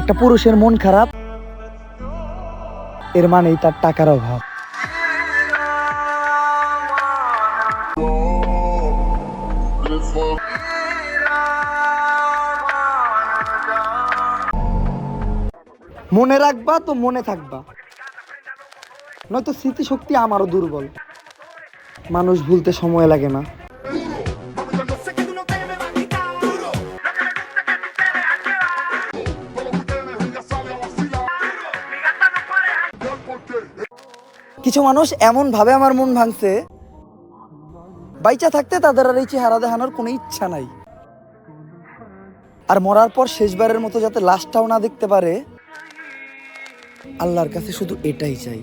একটা পুরুষের মন খারাপ, এর মানেই তার টাকার অভাব। মনে রাখবা তো মনে থাকবা। নয়তো স্মৃতিশক্তি আমারও দুর্বল। মানুষ ভুলতে সময় লাগে না। কিছু মানুষ এমনভাবে আমার মন ভাঙছে, বাইচা থাকতে তাদের আর এই চেহারা দেখানোর কোনো ইচ্ছা নাই আর মরার পর শেষবারের মতো যাতে লাশটাও না দেখতে পারে, আল্লাহর কাছে শুধু এটাই চাই